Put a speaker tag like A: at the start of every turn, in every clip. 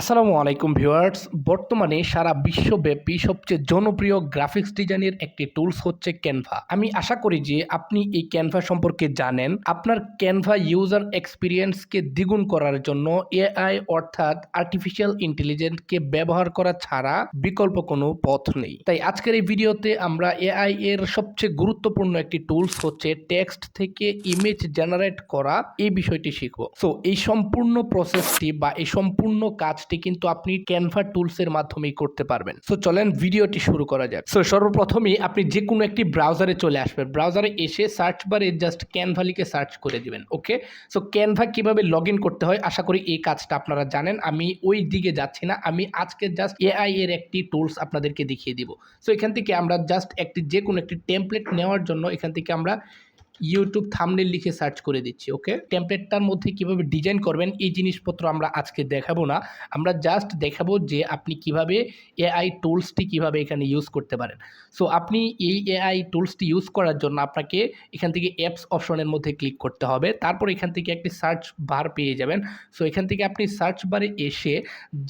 A: আসসালামু আলাইকুম ভিউয়ার্স। বর্তমানে সারা বিশ্বব্যাপী সবচেয়ে জনপ্রিয় গ্রাফিক্স ডিজাইনের একটি টুলস হচ্ছে ক্যানভা আমি আশা করি যে আপনি এই ক্যানভা সম্পর্কে জানেন। আপনার ক্যানভা ইউজার এক্সপিরিয়েন্সকে দ্বিগুণ করার জন্য এআই অর্থাৎ আর্টিফিশিয়াল ইন্টেলিজেন্সকে ব্যবহার করা ছাড়া বিকল্প কোনো পথ নেই। তাই আজকের এই ভিডিওতে আমরা এআই এর সবচেয়ে গুরুত্বপূর্ণ একটি টুলস হচ্ছে টেক্সট থেকে ইমেজ জেনারেট করা। এই বিষয়টি শিখব। সো এই সম্পূর্ণ প্রসেসটি বা এই সম্পূর্ণ কাজটি কিন্তু আপনি ক্যানভা টুলসের মাধ্যমেই করতে পারবেন। সো চলেন ভিডিওটি শুরু করা যাক। সো সর্বপ্রথমেই আপনি যে কোনো একটি ব্রাউজারে চলে আসবেন। ব্রাউজারে এসে সার্চ বারে জাস্ট ক্যানভা লিখে সার্চ করে দিবেন ওকে সো ক্যানভা কীভাবে লগ করতে হয়? আশা করি এই কাজটা আপনারা জানেন। আমি ওই দিকে যাচ্ছি না। আমি আজকে জাস্ট এআই এর একটি টুলস আপনাদেরকে দেখিয়ে দিব। সো এখান থেকে আমরা জাস্ট একটি যে কোনো একটি টেমপ্লেট নেওয়ার জন্য এখান থেকে আমরা ইউটিউব থামনেল লিখে সার্চ করে দিচ্ছি ওকে টেমপ্লেটটার মধ্যে কীভাবে ডিজাইন করবেন, এই জিনিসপত্র আমরা আজকে দেখাবো না। আমরা জাস্ট দেখাবো যে আপনি কীভাবে এআই টুলসটি কীভাবে এখানে ইউজ করতে পারেন। সো আপনি এই এআই টুলসটি ইউজ করার জন্য আপনাকে এখান থেকে অ্যাপস অপশনের মধ্যে ক্লিক করতে হবে। তারপর এখান থেকে একটি সার্চ বার পেয়ে যাবেন। সো এখান থেকে আপনি সার্চ বারে এসে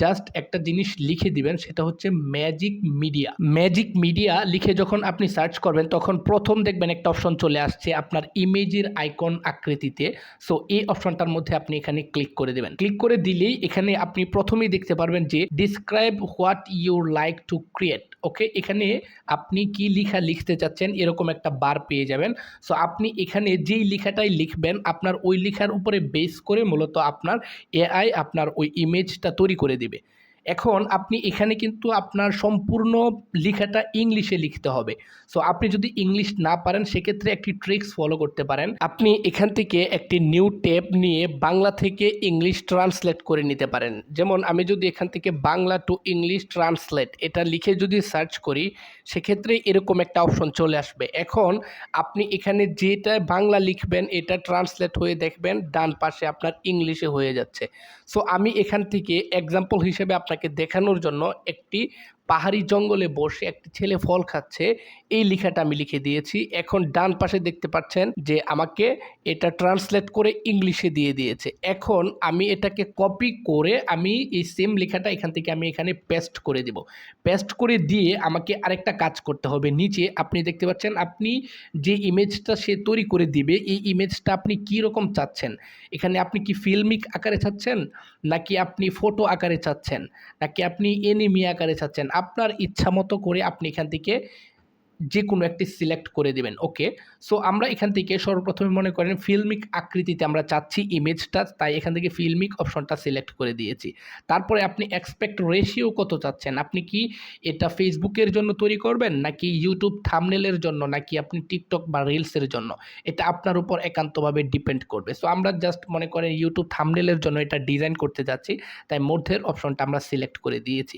A: জাস্ট একটা জিনিস লিখে দিবেন, সেটা হচ্ছে ম্যাজিক মিডিয়া ম্যাজিক মিডিয়া লিখে যখন আপনি সার্চ করবেন, তখন প্রথম দেখবেন একটা অপশন চলে আসছে। আপনার ইমেজের আইকন আকৃতিতে। সো এই অপশনটার মধ্যে আপনি এখানে ক্লিক করে দেবেন। ক্লিক করে দিলেই এখানে আপনি প্রথমেই দেখতে পারবেন যে describe what you like to create okay এখানে আপনি কি লিখা লিখতে চাচ্ছেন এরকম একটা বার পেয়ে যাবেন। সো আপনি এখানে যেই লেখাটাই লিখবেন, আপনার ওই লেখার উপরে বেস করে মূলত আপনার এআই আপনার ওই ইমেজটা তৈরি করে দিবে। এখন আপনি এখানে কিন্তু আপনার সম্পূর্ণ লেখাটা ইংলিশে লিখতে হবে। সো আপনি যদি ইংলিশ না পারেন, সেক্ষেত্রে একটি ট্রিক্স ফলো করতে পারেন। আপনি এখান থেকে একটি নিউ ট্যাব নিয়ে বাংলা থেকে ইংলিশ ট্রান্সলেট করে নিতে পারেন। যেমন, আমি যদি এখান থেকে বাংলা টু ইংলিশ ট্রান্সলেট এটা লিখে যদি সার্চ করি, সেক্ষেত্রে এরকম একটা অপশন চলে আসবে। এখন, আপনি এখানে যেটা বাংলা লিখবেন, এটা ট্রান্সলেট হয়ে দেখবেন, ডান পাশে আপনার ইংলিশে হয়ে যাচ্ছে। সো আমি এখান থেকে এক্সাম্পল হিসেবে আপনাকে দেখানোর জন্য একটি পাহাড়ি জঙ্গলে বসে একটি ছেলে ফল খাচ্ছে। এই লেখাটা আমি লিখে দিয়েছি। এখন ডান পাশে দেখতে পাচ্ছেন যে আমাকে এটা ট্রান্সলেট করে ইংলিশে দিয়ে দিয়েছে। এখন আমি এটাকে কপি করে আমি এই সেম লেখাটা এখান থেকে আমি এখানে পেস্ট করে দেব। পেস্ট করে দিয়ে আমাকে আরেকটা কাজ করতে হবে। নিচে আপনি দেখতে পাচ্ছেন, আপনি যে ইমেজটা সে তৈরি করে দিবে, এই ইমেজটা আপনি কী রকম চাচ্ছেন? এখানে আপনি কি ফিল্মিক আকারে চাচ্ছেন? নাকি আপনি ফটো আকারে চাচ্ছেন? নাকি আপনি এনিমি আকারে চাচ্ছেন? আপনার ইচ্ছা মতো করে আপনি এখান থেকে যে কোনো একটি সিলেক্ট করে দেবেন ওকে সো আমরা এখান থেকে সর্বপ্রথমে মনে করেন ফিল্মিক আকৃতিতে আমরা চাচ্ছি ইমেজটা তাই এখান থেকে ফিল্মিক অপশনটা সিলেক্ট করে দিয়েছি। তারপরে আপনি এক্সপেক্ট রেশিও কত চাচ্ছেন? আপনি কি এটা ফেসবুকের জন্য তৈরি করবেন, নাকি ইউটিউব থামনেলের জন্য, নাকি আপনি টিকটক বা রিলসের জন্য? এটা আপনার উপর একান্তভাবে ডিপেন্ড করবে। সো আমরা জাস্ট মনে করেন ইউটিউব থামনেলের জন্য এটা ডিজাইন করতে যাচ্ছি, তাই মধ্যের অপশনটা আমরা সিলেক্ট করে দিয়েছি।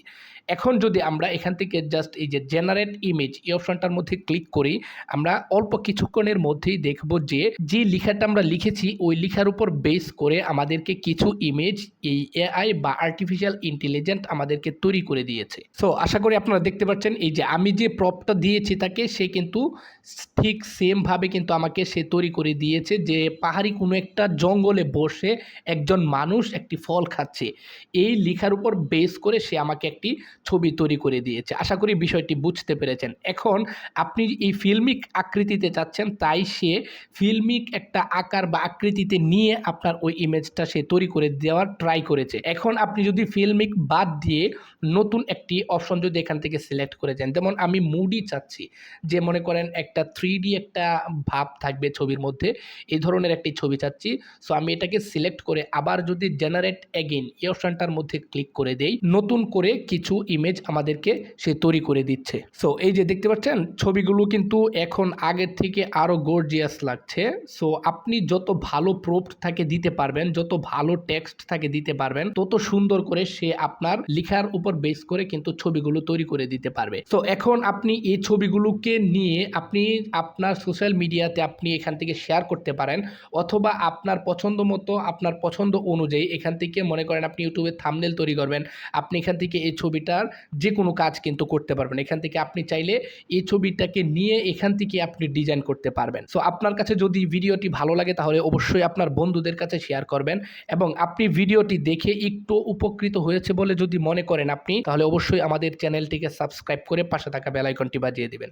A: এখন যদি আমরা এখান থেকে জাস্ট এই যে জেনারেট ইমেজ এই অপশনটার মধ্যে ক্লিক করে, আমরা অল্প কিছুক্ষণের মধ্যেই দেখব যে যে লেখাটা আমরা লিখেছি, ওই লেখার উপর বেস করে আমাদেরকে কিছু ইমেজ এই এআই বা আর্টিফিশিয়াল ইন্টেলিজেন্ট আমাদেরকে তৈরি করে দিয়েছে। সো আশা করি আপনারা দেখতে পাচ্ছেন, এই যে আমি যে প্রপটা দিয়েছি তাকে, সে কিন্তু ঠিক সেমভাবে কিন্তু আমাকে সে তৈরি করে দিয়েছে যে, পাহাড়ি কোনো একটা জঙ্গলে বসে একজন মানুষ একটি ফল খাচ্ছে। এই লেখার উপর বেস করে সে আমাকে একটি ছবি তৈরি করে দিয়েছে। আশা করি বিষয়টি বুঝতে পেরেছেন। এখন আপনি এই ফিল্মিক আকৃতিতে চাচ্ছেন তাই সে ফিল্মিক একটা আকার বা আকৃতিতে নিয়ে আপনার ওই ইমেজটা সে তৈরি করে দেওয়ার ট্রাই করেছে। এখন আপনি যদি ফিল্মিক বাদ দিয়ে নতুন একটি অপশন যদি এখান থেকে সিলেক্ট করে যান যেমন আমি মুডি চাচ্ছি, যে মনে করেন একটা থ্রি একটা ভাব থাকবে ছবির মধ্যে, এই ধরনের একটি ছবি চাচ্ছি সো আমি এটাকে সিলেক্ট করে আবার যদি জেনারেট অ্যাগেন এই অপশনটার মধ্যে ক্লিক করে দেই, নতুন করে কিছু ইমেজ আমাদেরকে সে তৈরি করে দিচ্ছে। সো এই যে দেখতে পাচ্ছেন ছবিগুলো কিন্তু এখন আগের থেকে আরও গর্জিয়াস লাগছে। সো আপনি যত ভালো প্রোপ্ট থাকে দিতে পারবেন, যত ভালো টেক্সট থাকে দিতে পারবেন, তত সুন্দর করে সে আপনার লেখার উপর বেস করে কিন্তু ছবিগুলো তৈরি করে দিতে পারবে। তো এখন আপনি এই ছবিগুলোকে নিয়ে আপনি আপনার সোশ্যাল মিডিয়াতে আপনি এখান থেকে শেয়ার করতে পারেন, অথবা আপনার পছন্দ মতো, আপনার পছন্দ অনুযায়ী এখান থেকে মনে করেন আপনি ইউটিউবে থামনেল তৈরি করবেন, আপনি এখান থেকে এই ছবিটার যে কোনো কাজ কিন্তু করতে পারবেন। এখান থেকে আপনি চাইলে এই ছবি ছবিটাকে নিয়ে এখান থেকে আপনি ডিজাইন করতে পারবেন। সো আপনার কাছে যদি ভিডিওটি ভালো লাগে, তাহলে অবশ্যই আপনার বন্ধুদের কাছে শেয়ার করবেন এবং আপনি ভিডিওটি দেখে একটু উপকৃত হয়েছে বলে যদি মনে করেন আপনি, তাহলে অবশ্যই আমাদের চ্যানেলটিকে সাবস্ক্রাইব করে পাশে থাকা বেলাইকনটি বাজিয়ে দিবেন।